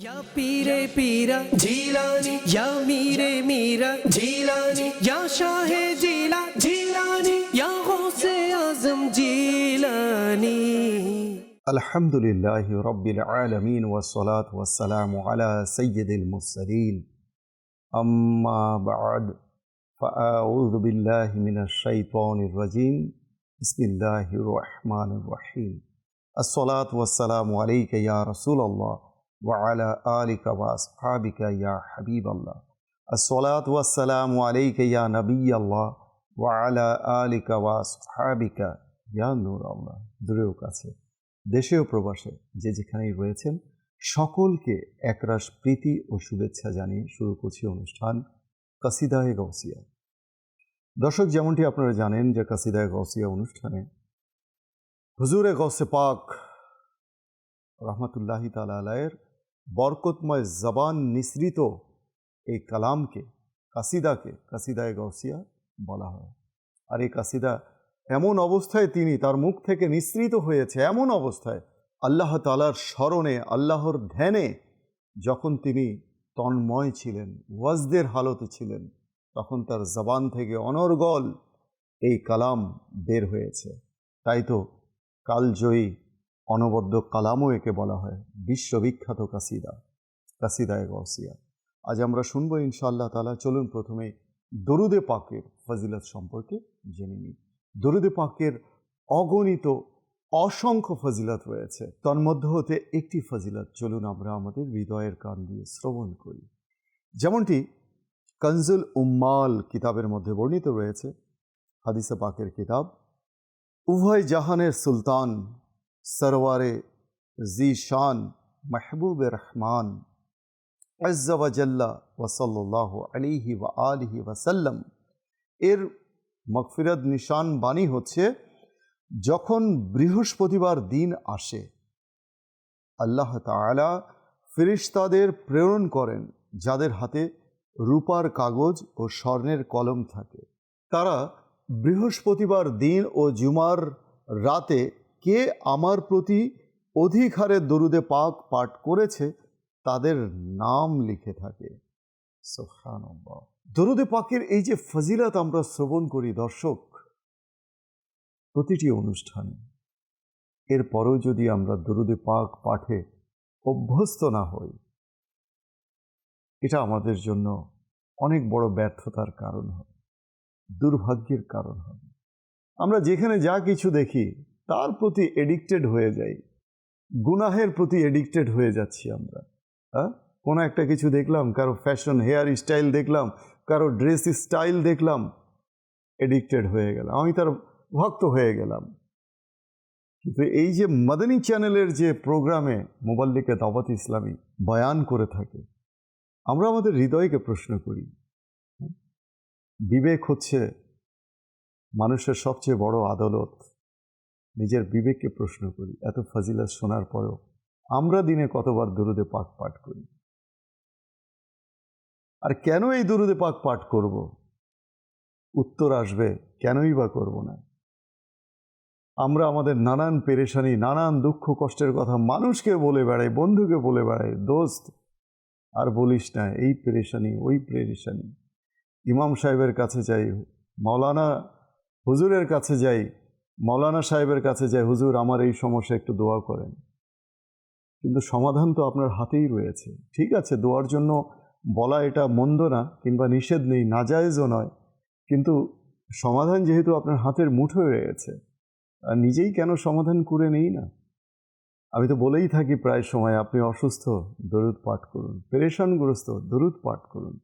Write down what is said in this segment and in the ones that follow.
या पीरे पीरा जीलानी या मीरे मीरा जीलानी या शाहे जीला जीलानी या गौसे आजम जीलानी الحمد لله رب العالمين والصلاة والسلام على سيد المرسلين أما بعد فأعوذ بالله من الشيطان الرجيم بسم الله الرحمن الرحيم الصلاة والسلام عليك يا رسول الله ওয়ালা আলিকা ওয়াস হাবিকা ইয়া হাবিব আল্লাহ আসসালাত ওয়াসালাম আলাইকা ইয়া নবী আল্লাহ ওয়ালা আলিকা ওয়াস হাবিকা ইয়া নূর আল্লাহ দূরেও কাছে, দেশেও প্রবাসে যে যেখানেই রয়েছেন, সকলকে একরাশ প্রীতি ও শুভেচ্ছা জানিয়ে শুরু করছি অনুষ্ঠান কাসিদায় গৌসিয়া দর্শক, যেমনটি আপনারা জানেন যে কাসিদায় গৌসিয়া অনুষ্ঠানে হুজুরে গৌসে পাক রহমতুল্লাহি তালা আলায়ের বরকতময় জবান নিঃসৃত এই কালামকে, কাসিদাকে, কাসিদায় গৌসিয়া বলা হয়। আর এই কাসিদা এমন অবস্থায় তিনি তার মুখ থেকে নিঃসৃত হয়েছে, এমন অবস্থায় আল্লাহ তালার স্মরণে, আল্লাহর ধ্যানে যখন তিনি তন্ময় ছিলেন, ওয়াজদের হালতে ছিলেন, তখন তার জবান থেকে অনর্গল এই কালাম বের হয়েছে। তাই তো কালজয়ী অনবদ্য কালামও একে বলা হয়। বিশ্ববিখ্যাত কাসিদা কাসিদায় গসিয়া আজ আমরা শুনব ইনশাআল্লাহ তালা চলুন প্রথমে দরুদে পাকের ফজিলত সম্পর্কে জেনে নিই। দরুদে পাকের অগণিত অসংখ্য ফজিলত রয়েছে। তন্মধ্য হতে একটি ফজিলত, চলুন আমরা আমাদের হৃদয়ের কান দিয়ে শ্রবণ করি। যেমনটি কনজুল উম্মাল কিতাবের মধ্যে বর্ণিত রয়েছে। হাদিসে পাকের কিতাব, উভয় জাহানের সুলতান সরওয়ারে জি শান মাহবুব রহমান। আজ্জাওয়াজাল্লা ওসল্লাহ আলিহি ওয়া আলিহি ওয়াসাল্লাম এর মকফিরত নিশান বাণী হচ্ছে, যখন বৃহস্পতিবার দিন আসে, আল্লাহ তাআলা ফিরিস্তাদের প্রেরণ করেন, যাদের হাতে রূপার কাগজ ও স্বর্ণের কলম থাকে। তারা বৃহস্পতিবার দিন ও জুমার রাতে কে আমার প্রতি অধিক হারে দরুদে পাক পাঠ করেছে, তাদের নাম লিখে থাকে। দরুদে পাকের এই যে ফজিলত আমরা শ্রবণ করি, দর্শক, প্রতিটি অনুষ্ঠানে, এরপরেও যদি আমরা দরুদে পাক পাঠে অভ্যস্ত না হই, এটা আমাদের জন্য অনেক বড় ব্যর্থতার কারণ হবে, দুর্ভাগ্যের কারণ হবে। আমরা যেখানে যা কিছু দেখি তার প্রতি এডিক্টেড হয়ে যাই। গুনাহের প্রতি এডিক্টেড হয়ে যাচ্ছি আমরা। হ্যাঁ? কোনো একটা কিছু দেখলাম, কারও ফ্যাশন হেয়ার স্টাইল দেখলাম, কারও ড্রেস স্টাইল দেখলাম এডিক্টেড হয়ে গেলাম। আমি তার ভক্ত হয়ে গেলাম। কিন্তু এই যে মাদানী চ্যানেলের যে প্রোগ্রামে মোবাল্লিকে দাওয়াত ইসলামী বয়ান করে থাকে, আমরা আমাদের হৃদয়কে প্রশ্ন করি, বিবেক হচ্ছে মানুষের সবচেয়ে বড় আদালত। নিজের বিবেককে প্রশ্ন করি, এত ফাজিলাত শোনার পরেও আমরা দিনে কতবার দরুদে পাক পাঠ করি? আর কেন এই দরুদে পাক পাঠ করব? উত্তর আসবে, কেনই বা করব না? আমরা আমাদের নানান পেরেশানি, নানান দুঃখ কষ্টের কথা মানুষকে বলে বেড়াই, বন্ধুকে বলে বেড়াই, দোস্ত, আর বলিস না, এই পেরেশানি, ওই পেরেশানি। ইমাম সাহেবের কাছে যাই মৌলানা হুজুরের কাছে যাই মৌলানা সাহেবের কাছে যাই হুজুর, আমার এই সমস্যা একটু দোয়া করেন। কিন্তু সমাধান তো আপনার হাতেই রয়েছে। ঠিক আছে, দোয়ার জন্য বলা এটা মন্দ না, কিংবা নিষেধ নেই না নাজায়েজও নয়। কিন্তু সমাধান যেহেতু আপনার হাতের মুঠোয় রয়েছে, আর নিজেই কেন সমাধান করে নেই না? আমি তো বলেই থাকি প্রায় সময়, আপনি অসুস্থ, দরুদ পাঠ করুন। পেরেশানগ্রস্ত, দরুদ পাঠ করুন।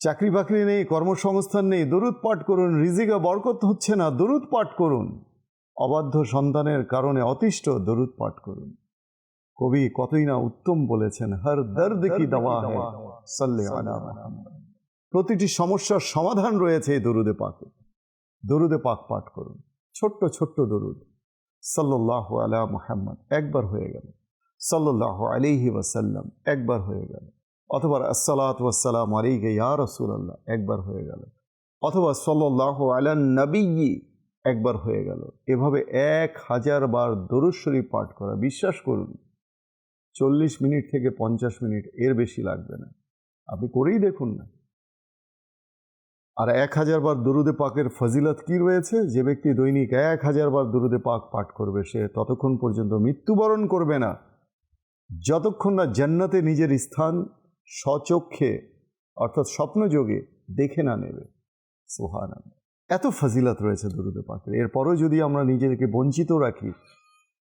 চাকরি বাকরি নেই কর্মসংস্থান নেই দরুদ পাঠ করুন রিজিকা বরকত হচ্ছে না দরুদ পাঠ করুন। অবাধ্য সন্তানের কারণে অতিষ্ঠ দরুদ পাঠ করুন। কবি কতই না উত্তম বলেছেন হর দর্দ কি দাওয়া সাল্লে প্রতিটি সমস্যার সমাধান রয়েছে এই দরুদে পাকে। দরুদে পাক পাঠ করুন। ছোট্ট ছোট্ট দরুদ। সাল্লাহ আলা মুহাম্মদ। একবার হয়ে গেল। সাল্লাহ আলিহি ওয়াসাল্লাম। একবার হয়ে গেল। অথবা আসসালাত ওয়াসালাম আলাইকে ইয়া রাসূলুল্লাহ, একবার হয়ে গেল। অথবা সাল্লাহ আলা নবী, একবার হয়ে গেল। এভাবে এক হাজার বার দরুদ শরীফ পাঠ করা, বিশ্বাস করুন, চল্লিশ মিনিট থেকে পঞ্চাশ মিনিট এর বেশি লাগবে না। আপনি করেই দেখুন না। আর এক হাজার বার দরুদে পাকের ফজিলত কি রয়েছে? যে ব্যক্তি দৈনিক এক হাজার বার দরুদে পাক পাঠ করবে, সে ততক্ষণ পর্যন্ত মৃত্যুবরণ করবে না। যতক্ষণ না জান্নাতে নিজের স্থান স্বচক্ষে, অর্থাৎ স্বপ্নযোগে দেখে না নেবে। সোহান এত ফজিলত রয়েছে দরুদে পাকের। এরপরও যদি আমরা নিজেদেরকে বঞ্চিত রাখি,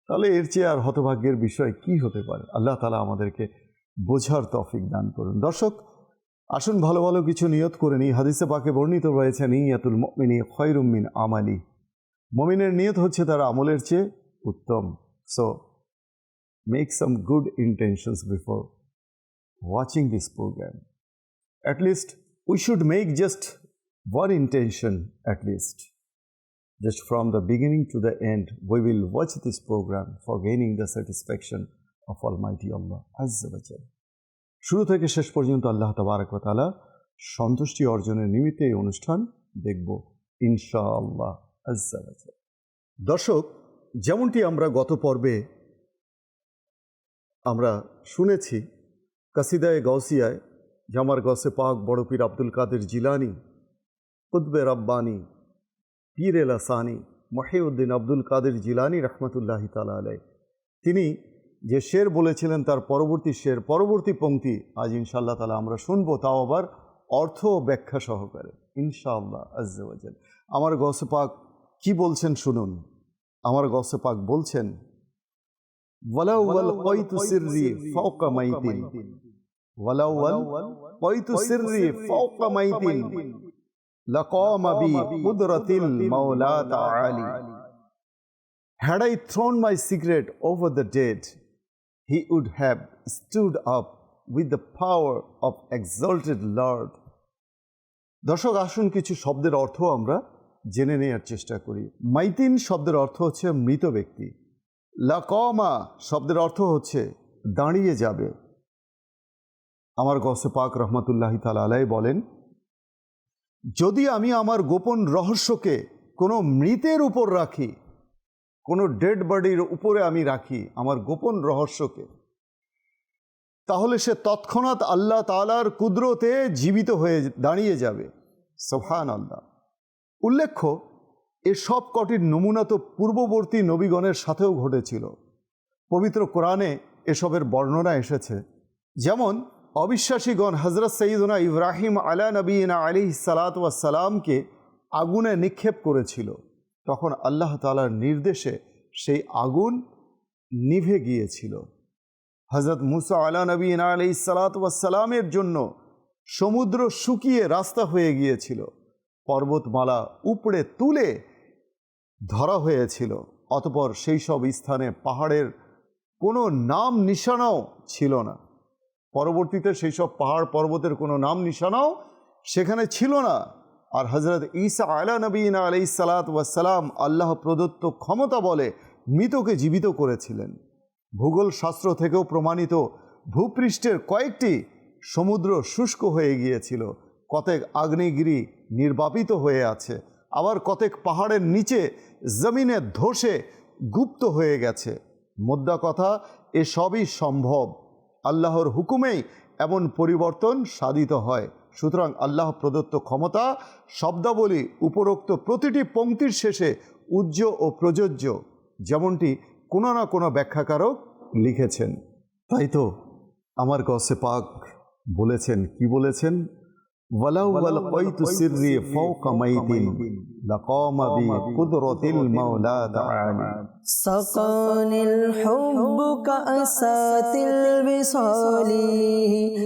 তাহলে এর চেয়ে আর হতভাগ্যের বিষয় কি হতে পারে? আল্লাহ তালা আমাদেরকে বোঝার তফিক দান করুন। দর্শক, আসুন ভালো ভালো কিছু নিয়ত করে নিই। হাদিসে পাকে বর্ণিত রয়েছে, নিয়াতুল মমিনী খয়রুমিন আমালি। মমিনের নিয়ত হচ্ছে তার আমলের চেয়ে উত্তম। So make some good intentions before watching this programme at least we should make just one intention at least just from the beginning to the end we will watch this program for gaining the satisfaction of almighty allah azza wa শুরু থেকে শেষ পর্যন্ত আল্লাহ তাবারক তাআলা সন্তুষ্টি অর্জনের নিমিত্তে এই অনুষ্ঠান দেখব ইনশাআল্লাহ আজ্জা ওয়া জাল্লা। দর্শক যেমনটি আমরা গত পর্বে আমরা শুনেছি কাসিদায় গৌসিয়ায় জামার গসে পাক বড় পীর আব্দুল কাদের জিলানি, কুতবে রব্বানি, পীর এল আসানি মহিউদ্দিন আব্দুল কাদের জিলানি রহমতুল্লাহি তালা আলাই তিনি যে শের বলেছিলেন তার পরবর্তী শের, পরবর্তী পংক্তি আজ ইনশাল্লাহ তালা আমরা শুনব, তাও আবার অর্থ ব্যাখ্যা সহকারে, ইনশাআল্লাহ আজ্জাওয়াজাল আমার গসে পাক কি বলছেন শুনুন। আমার গসে পাক বলছেন Had I thrown my cigarette over the dead, he would have stood up with the power of exalted Lord. দর্শক আসুন কিছু শব্দের অর্থ আমরা জেনে নেওয়ার চেষ্টা করি মাইতিন শব্দের অর্থ হচ্ছে মৃত ব্যক্তি লাকমা শব্দের অর্থ হচ্ছে দাঁড়িয়ে যাবে। আমার গসে পাক রহমতুল্লাহ তালা আলাই বলেন, যদি আমি আমার গোপন রহস্যকে কোনো মৃতের উপর রাখি, কোনো ডেড বডির উপরে আমি রাখি আমার গোপন রহস্যকে, তাহলে সে তৎক্ষণাৎ আল্লাহ তালার কুদরতে জীবিত হয়ে দাঁড়িয়ে যাবে। সোফান আল্লাহ উল্লেখ্য এ সব কটির নমুনা তো পূর্ববর্তী নবীগণের সাথেও ঘটেছিল। পবিত্র কোরআনে এসবের বর্ণনা এসেছে। যেমন, অবিশ্বাসীগণ হজরত সঈদনা ইব্রাহিম আলা নবীনা আলি সালাতামকে আগুনে নিক্ষেপ করেছিল। তখন আল্লাহ তালার নির্দেশে সেই আগুন নিভে গিয়েছিল। হজরত মুসা আলা নবীনা আলি সালাতামের জন্য সমুদ্র শুকিয়ে রাস্তা হয়ে গিয়েছিল। পর্বতমালা উপড়ে তুলে ধরা হয়েছিল। অতপর সেই সব স্থানে পাহাড়ের কোনো নাম নিশানাও ছিল না। পরবর্তীতে সেই সব পাহাড় পর্বতের কোনো নাম নিশানাও সেখানে ছিল না। আর হজরত ঈসা আলা নবীন আলাই সালাত ওয়াসালাম আল্লাহ প্রদত্ত ক্ষমতা বলে মৃতকে জীবিত করেছিলেন। ভূগোল শাস্ত্র থেকেও প্রমাণিত ভূপৃষ্ঠের কয়েকটি সমুদ্র শুষ্ক হয়ে গিয়েছিল। কতেক আগ্নেয়গিরি নির্বাপিত হয়ে আছে। আবার কতেক পাহাড়ের নিচে জমিনে ধসে গুপ্ত হয়ে গেছে। মোদ্দা কথা এসবই সম্ভব। আল্লাহর হুকুমেই এমন পরিবর্তন সাধিত হয়। সুতরাং আল্লাহ প্রদত্ত ক্ষমতা, শব্দাবলী উপরোক্ত প্রতিটি পংক্তির শেষে উজ্জ্ব ও প্রযোজ্য, যেমনটি কোনো না কোনো ব্যাখ্যাকারক লিখেছেন। তাই তো, আমার গসে পাক বলেছেন, কি বলেছেন? ولو ألقيت سري فوق ميت. لقام بقدرة المولى تعالى. سقاني الحب كأسات الوصال.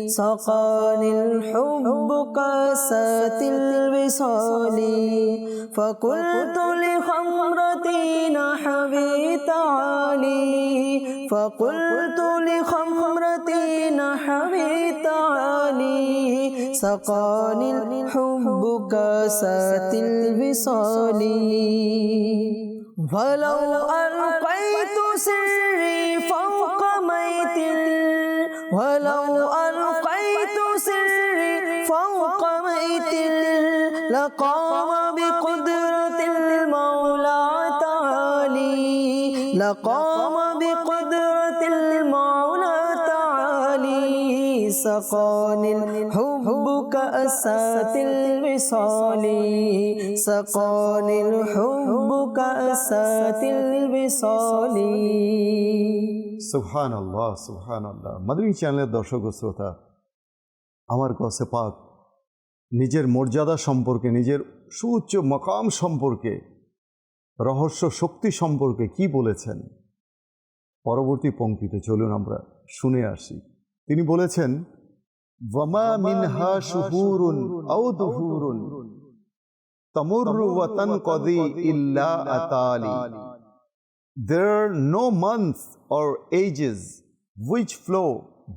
سقاني الحب كأسات الوصال. فقلت لخمرتي نحبي تعالي. فقلت لخمرتي نحوي تعالي سقاني الحب كأسات الوصال. ولو ألقيت سري فوق ميت. ولو ألقيت سري فوق ميت. لقام بقدرة المولى تعالي. لقام سقاني الحب كأسات الوصال سقاني الحب كأسات الوصال সুবহান আল্লাহ সুবহান আল্লাহ মাদানী চ্যানেলের দর্শক ও শ্রোতা আমার গসে পাক নিজের মর্যাদা সম্পর্কে নিজের সুউচ্চ মকাম সম্পর্কে রহস্য শক্তি সম্পর্কে কি বলেছেন পরবর্তী পঙ্ক্তিতে চলুন আমরা শুনে আসি তিনি বলেছেন ওয়ামা মিনহা শুহুরুন আও দুহুরুন। তামুররু ওয়া তানকদি ইল্লা আতালি। There are no months or ages which flow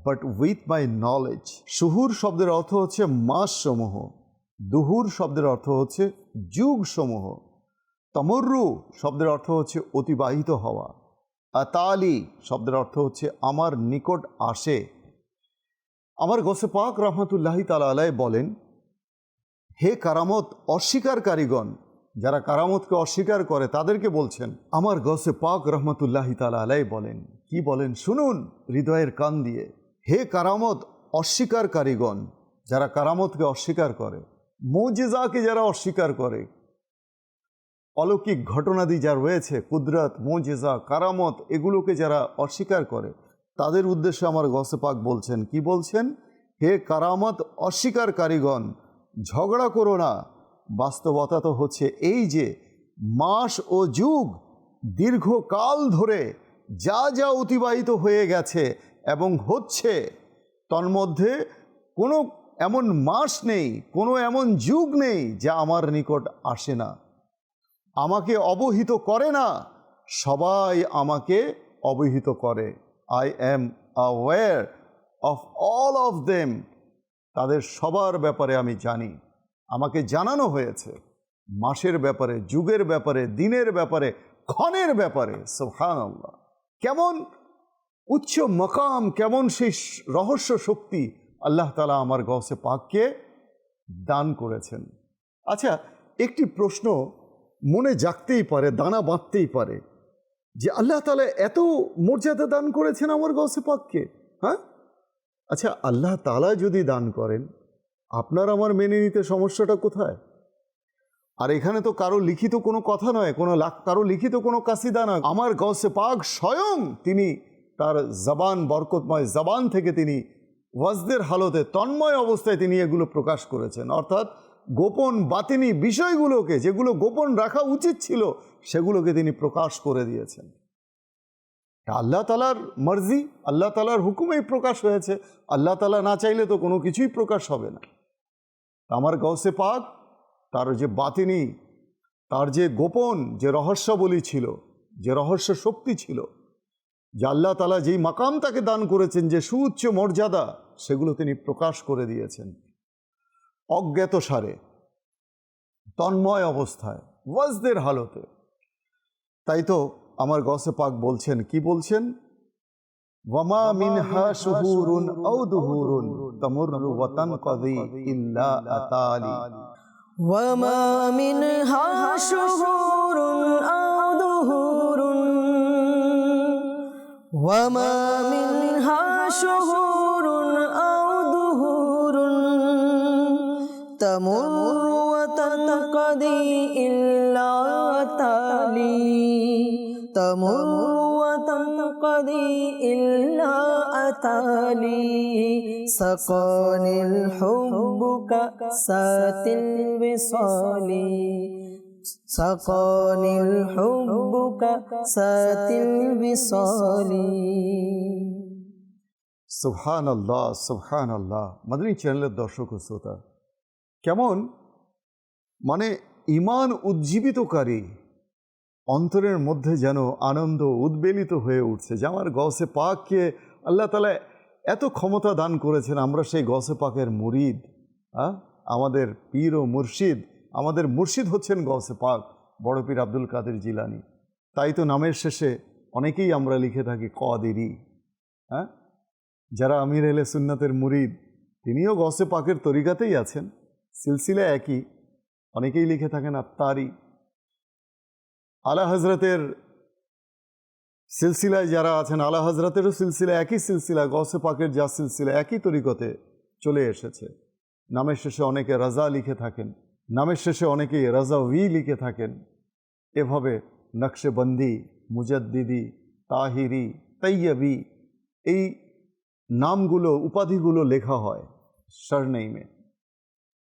but with my knowledge. শুহুর শব্দের অর্থ হচ্ছে মাস সমূহ দুহুর শব্দের অর্থ হচ্ছে যুগ সমূহ তমর্রু শব্দের অর্থ হচ্ছে অতিবাহিত হওয়া। আতালি শব্দের অর্থ হচ্ছে আমার নিকট আসে। আমার গোসে পাক রহমতুল্লাহি তালা আলাই বলেন, হে কারামত অস্বীকারীগণ যারা কারামতকে অস্বীকার করে তাদেরকে বলছেন, আমার গসে পাক রহমতুল্লাহি তালা আলাই বলেন। কি বলেন? শুনুন, হৃদয়ের কান দিয়ে। হে কারামত অস্বীকারীগণ যারা কারামতকে অস্বীকার করে, মৌজেজাকে যারা অস্বীকার করে, অলৌকিক ঘটনাদি যা রয়েছে, কুদরত, মৌজেজা, কারামত, এগুলোকে যারা অস্বীকার করে তাদের উদ্দেশ্যে আমার গসে পাক বলছেন, কি বলছেন? হে কারামত অস্বীকারীগণ ঝগড়া করো না। বাস্তবতা তো হচ্ছে এই যে, মাস ও যুগ দীর্ঘকাল ধরে যা যা অতিবাহিত হয়ে গেছে এবং হচ্ছে, তন্মধ্যে কোনো এমন মাস নেই, কোনো এমন যুগ নেই যা আমার নিকট আসে না। আমাকে অবহিত করে না, সবাই আমাকে অবহিত করে। I am aware of all of them তাদের সবার ব্যাপারে আমি জানি। আমাকে জানানো হয়েছে। মাসের ব্যাপারে, যুগের ব্যাপারে, দিনের ব্যাপারে, ক্ষণের ব্যাপারে। সোহান আল্লাহ কেমন উচ্চ মকাম, কেমন সেই রহস্য শক্তি আল্লাহ তালা আমার গসে পাককে দান করেছেন। আচ্ছা একটি প্রশ্ন মনে জাগতেই পারে, দানা বাঁধতেই পারে। যে আল্লাহ তালা এত মর্যাদা দান করেছেন আমার গসে পাককে হ্যাঁ? আচ্ছা আল্লাহ তালা যদি দান করেন, আপনার আমার মেনে নিতে সমস্যাটা কোথায়? আর এখানে তো কারও লিখিত কোনো কথা নয়, কোনো কারও লিখিত কোনো কাসিদা নয়। আমার গসে পাক স্বয়ং তিনি তার জবান, বরকতময় জবান থেকে তিনি ওয়াজদের হালতে তন্ময় অবস্থায় তিনি এগুলো প্রকাশ করেছেন। অর্থাৎ গোপন বাতিনি বিষয়গুলোকে, যেগুলো গোপন রাখা উচিত ছিল, সেগুলোকে তিনি প্রকাশ করে দিয়েছেন। আল্লাহ তালার মর্জি, আল্লাহ তালার হুকুমেই প্রকাশ হয়েছে। আল্লাহ তালা না চাইলে তো কোনো কিছুই প্রকাশ হবে না। আমার গৌসে পাক, তার যে বাতিনি, তার যে গোপন যে রহস্যাবলী ছিল, যে রহস্য শক্তি ছিল, যে আল্লাহ তালা যেই মাকাম তাকে দান করেছেন, যে সুউচ্চ মর্যাদা, সেগুলো তিনি প্রকাশ করে দিয়েছেন। অজ্ঞাত সারে তন্ময় অবস্থায় ওয়াজদের হালতে। তাই তো আমার গসে পাক বলছেন কি বলছেন? ওয়ামা মিনহা শুহুরুন আও দুহুরুন তামুরু ওয়াতান কদি ইল্লা আতালি। ওয়ামা মিনহা শুহুরুন আও দুহুরুন। ওয়ামা মিনহা শুহুরুন تمر وتنقضي إلا تالي تمر وتنقضي إلا أتالي سقاني الحب كأسات الوصال سقاني الحب كأسات الوصال সুবহান আল্লাহ সুবহান আল্লাহ মাদানী চ্যানেলের দর্শক ও শ্রোতা কেমন? মানে ইমান উজ্জীবিতকারী অন্তরের মধ্যে যেন আনন্দ উদ্বেলিত হয়ে উঠছে। যে আমার গসে পাককে আল্লাহ তালা এত ক্ষমতা দান করেছেন, আমরা সেই গসে পাকের মুরিদ হ্যাঁ আমাদের পীর ও মুর্শিদ, আমাদের মুর্শিদ হচ্ছেন গসে পাক, বড় পীর আব্দুল কাদের জিলানি। তাই তো নামের শেষে অনেকেই আমরা লিখে থাকি কদেরই হ্যাঁ যারা আমির এলে সুন্নাতের মুরিদ, তিনিও গসে পাকের তরিকাতেই আছেন। সিলসিলা একই, অনেকেই লিখে থাকেন আত্মারি। আলা হজরতের সিলসিলায় যারা আছেন, আলা হজরতেরও সিলসিলা একই সিলসিলা গসে পাকের যা সিলসিলা একই তরিকতে চলে এসেছে। নামের শেষে অনেকে রাজা লিখে থাকেন, নামের শেষে অনেকেই রাজা উই লিখে থাকেন। এভাবে নকশেবন্দি মুজাদ্দিদি, তাহিরি তৈয়বি এই নামগুলো, উপাধিগুলো লেখা হয় সারনেইমে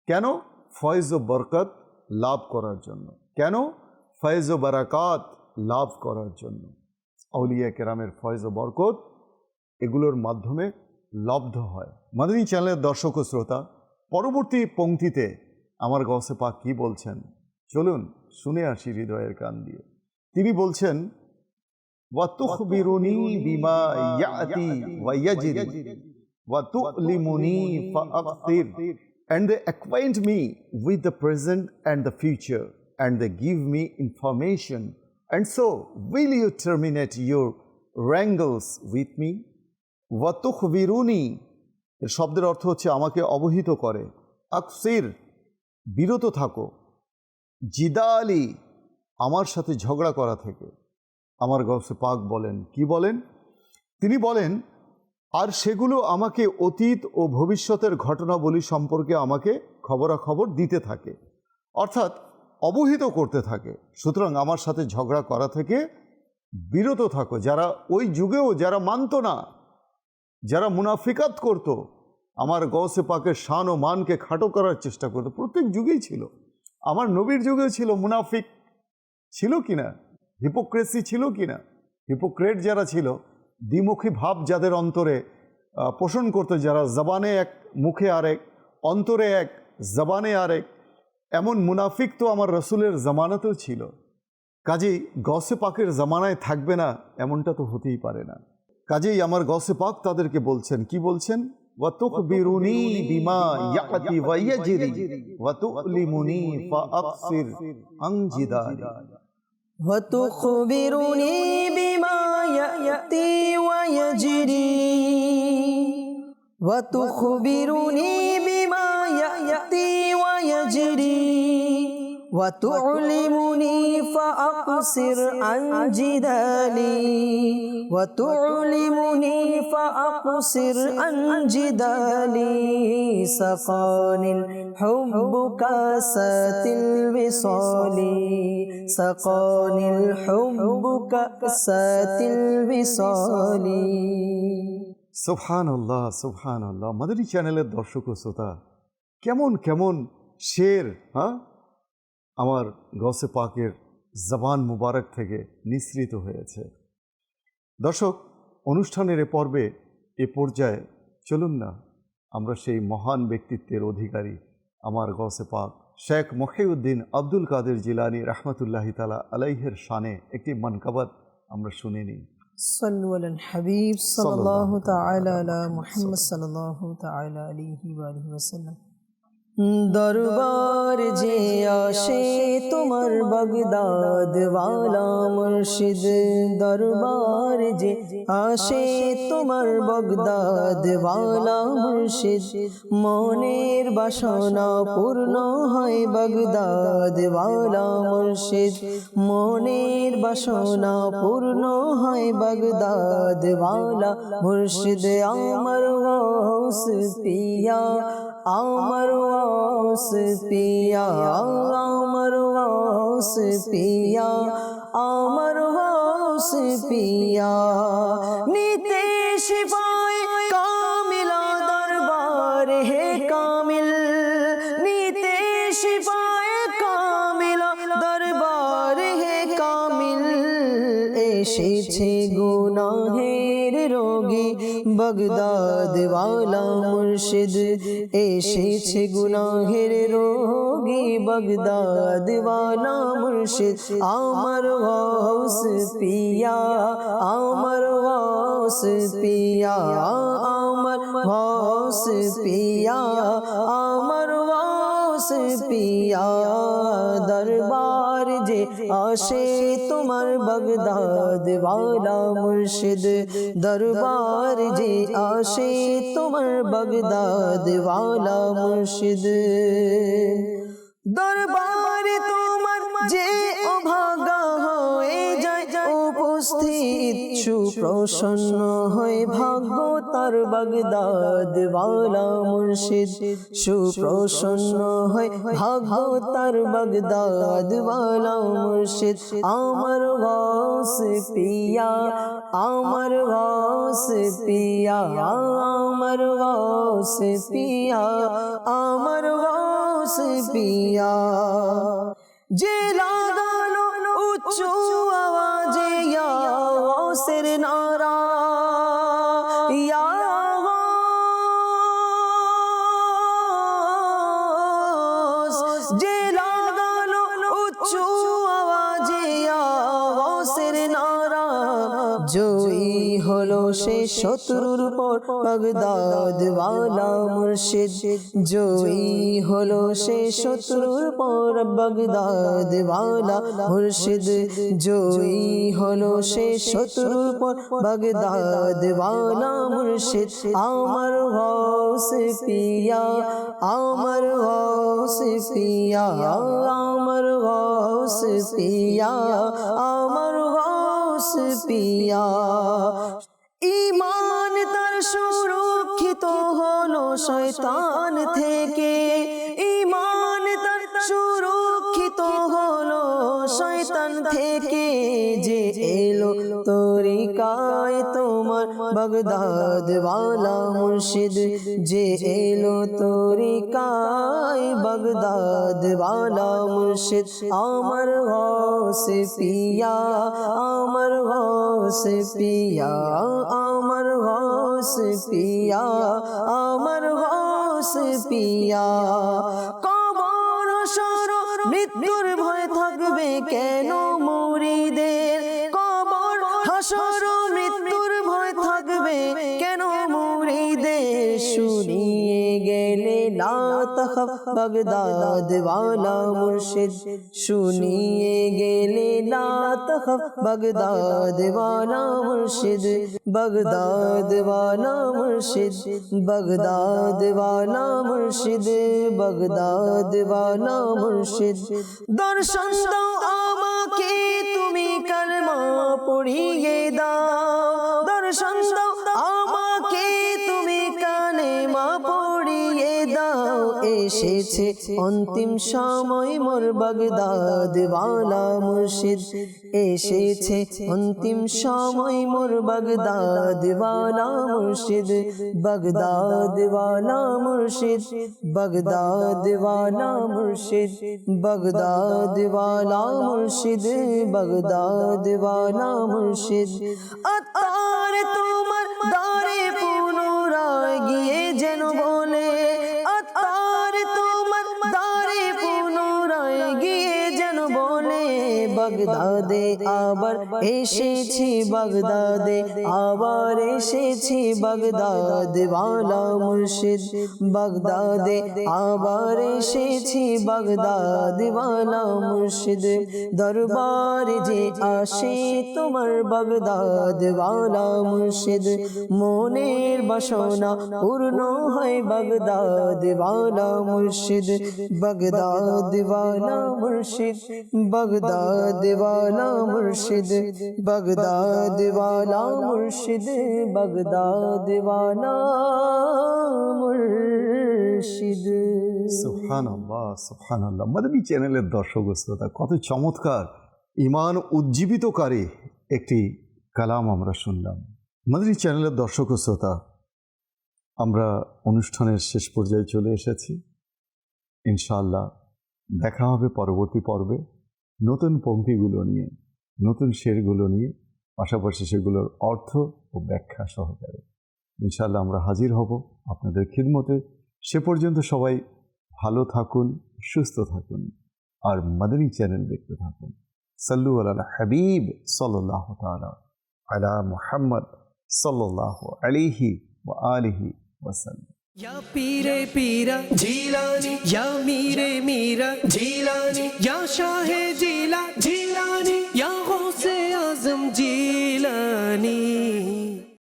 কেন ফয়েজ ও বরকত লাভ করার জন্য কেন ফয়েজ ও বারাকাত লাভ করার জন্য আউলিয়া কেরামের ফয়েজ ও বরকত এগুলোর মাধ্যমে লব্ধ হয় মাদানী চ্যানেলের দর্শক ও শ্রোতা পরবর্তী পংক্তিতে আমার গসে পাক কি বলছেন চলুন শুনে আসি হৃদয়ের কান দিয়ে তিনি বলছেন وَتُخْبِرُنِي بِمَا يَأْتِي وَيَجْرِي وَتُؤْلِمُنِي فَأَبْصِرْ and they acquaint me with the present and the future, and they give me information. And so, will you terminate your wrangles with me? ওয়াতুখ বিরুনি এর শব্দের অর্থ হচ্ছে আমাকে অবহিত করে Aksir, বিরত থাকো Jidali, আমার সাথে ঝগড়া করা থেকে আমার গসে পাক বলেন কি বলেন তিনি বলেন আর সেগুলো আমাকে অতীত ও ভবিষ্যতের ঘটনাবলী সম্পর্কে আমাকে খবরাখবর দিতে থাকে, অর্থাৎ অবহিত করতে থাকে। সুতরাং আমার সাথে ঝগড়া করা থেকে বিরত থাকো। যারা ওই যুগেও যারা মানত না, যারা মুনাফিকাত করত, আমার গৌসে পাকের শান ও মানকে খাটো করার চেষ্টা করতো। প্রত্যেক যুগেই ছিল। আমার নবীর যুগেও ছিল মুনাফিক। ছিল কি না হিপোক্রেসি ছিল কি না হিপোক্রেট যারা ছিল দ্বিমুখী ভাব যাদের অন্তরে আহ, পোষণ করতো যারা জবানে এক মুখে আরেক অন্তরে এক জবানে আরেক এমন মুনাফিক তো আমার রসুলের জামানাতেও ছিল কাজেই গসে পাকের জামানায় থাকবে না এমনটা তো হতেই পারে না কাজেই আমার গসে পাক তাদেরকে বলছেন কি বলছেন وَتُخْبِرُنِي بِمَا يَأْتِي وَيَجْرِي وَتُؤْلِمُنِي فَأَبْصِرْ عَنْ جِدَالِي وتخبرني بما يأتي ويجري وتعلمني فأقصر عن جدالي وتعلمني فأقصر عن جدالي سقاني الحب كاسات الوصال سقاني الحب كاسات الوصال সুবহান আল্লাহ সুবহান আল্লাহ মাদারি চ্যানেলের দর্শক ও শ্রোতা কেমন কেমন শের হ্যাঁ আমার গসে পাকের জবান মুবারক থেকে নিঃসৃত হয়েছে দর্শক অনুষ্ঠানের এ পর্বে এ পর্যায়ে চলুন না আমরা সেই মহান ব্যক্তিত্বের অধিকারী আমার গসে পাক শেখ মহিউদ্দিন আব্দুল কাদের জিলানি রহমতুল্লাহি তালা আলাইহের শানে একটি মানকাবাত আমরা শুনে নিই صلوا على الحبيب صلى الله تعالى على محمد صلى الله تعالى عليه وآله وسلم দরবার যে আসে তোমার বগদাদ মুর্শিদ। দরবার যে আসে তোমার বগদাদ মুর্শিদ। মনের বাসনা পূর্ণ হয় বগদাদ মুর্শিদ। মনের বাসনা পূর্ণ হয় বগদাদ মুর্শিদ। আমার পিয়া আমার ওয়াস পিয়া, আমার ওয়াস পিয়া, আমার ওয়াস পিয়া। নিতে শিফায় কামিলা দরবার হে কামিল, নিতে শিফায় কামিলা দরবার হে কামিল। এসেছে গুনাহের রোগী বগদাদ মুর্শিদ এসেছে গুনাহের রোগী বগদাদ ওয়ালা মুর্শিদ। আমার ওয়াস পিয়া আমার ওয়াস পিয়া আমার ওয়াস পিয়া আমার ওয়াস পিয়া। দরবার যে আসে, তোমার বগদাদ বালা মুর্শিদ দরবার যে আসে, তোমার বগদাদ বালা মুর্শিদ দরবার তোমার যে অভাগা হয়ে ভাগ্য বাগদাদ ওয়ালা মুর্শিদ। সুপ্রসন্ন হয় ভাগ্য বাগদাদ ওয়ালা মুর্শিদ। আমার গাস পিয়া আমার গাস পিয়া আমার গাস পিয়া আমার গাস পিয়া যে লাগালো উচ্চ আওয়াজে গাউসের নারা ইয়া যে লাগালো উচ্চ আওয়াজে ইয়া গাউসের জয়ী হলো সে শত্রুর পর বাগদাদ ওয়ালা মুর্শিদ, জয়ী হলো সে শত্রুর পর। বাগদাদ ওয়ালা মুর্শিদ, জয়ী হলো সে শত্রুর পর। বাগদাদ ওয়ালা মুর্শিদ, আমার গাউস পিয়া, আমার গাউস পিয়া, আমার গাউস পিয়া, আমার গাউস পিয়া। শয়তান থেকে ইমান তার সুরক্ষিত হলো। শয়তান থেকে যে এলো তরিকায় তোমার বাগদাদ ওয়ালা মুর্শিদ, যে এলো তরিকায় বাগদাদ ওয়ালা মুর্শিদ, আমার গৌসে পিয়া, আমার গৌসে পিয়া, আমার গৌসে পিয়া আমার হোস পিয়া। কবর সর মৃত্যুর ভয় থাকবে কেন? তখব বাগদাদ ওয়ালা মুর্শিদ শুনিয়ে গেলে না তখব বাগদাদ মুর্শিদ বাগদাদ ওয়ালা মুর্শিদ বাগদাদ ওয়ালা মুর্শিদ বাগদাদ ওয়ালা মুর্শিদ দর্শন দাও আমাকে তুমি কলমা পড়িয়ে এসেছে অন্তিম সময় মোর বাগদাদ ওয়ালা মুর্শিদ এসেছে। অন্তিম সময় মোর বাগদাদ ওয়ালা মুর্শিদ, বাগদাদ ওয়ালা মুর্শিদ, বাগদাদ ওয়ালা মুর্শিদ, বাগদাদ ওয়ালা মুর্শিদ, বাগদাদ ওয়ালা মুর্শিদ। আত্মার তোমার বাগদাদে আবার এসেছি বাগদাদে, আবার এসেছি বাগদাদ ওয়ালা মুর্শিদ বাগদাদে, আবার এসেছি বাগদাদ ওয়ালা মুর্শিদ দরবার যে আসে তোমার বাগদাদ ওয়ালা মুর্শিদ মনের বাসনা পূর্ণ হয় বাগদাদ ওয়ালা মুর্শিদ বাগদাদ ওয়ালা মুর্শিদ বাগদাদ ওয়ালা মুর্শিদ বাগদাদ ওয়ালা মুর্শিদ বাগদাদ ওয়ালা মুর্শিদ শ্রোতা, কত চমৎকার। ইমান উজ্জীবিতকারী একটি কালাম আমরা শুনলাম। মাদানী চ্যানেলের দর্শক শ্রোতা, আমরা অনুষ্ঠানের শেষ পর্যায়ে চলে এসেছি। ইনশাআল্লাহ দেখা হবে পরবর্তী পর্বে। নতুন পঙ্ক্তিগুলো নিয়ে, নতুন শেরগুলো নিয়ে, পাশাপাশি সেগুলোর অর্থ ও ব্যাখ্যা সহকারে। ইনশাআল্লাহ আমরা হাজির হব আপনাদের খিদমতে। সে পর্যন্ত সবাই ভালো থাকুন, সুস্থ থাকুন আর মাদানী চ্যানেল দেখতে থাকুন। সাল্লু আলা হাবিব সাল্লাহ তালা আলা মুহাম্মদ সাল্লাহ আলিহি ও আলিহি ওয়াসাল্লাম। या पीरे पीरा जीलानी या मीरे मीरा जीलानी या शाहे जीला जीलानी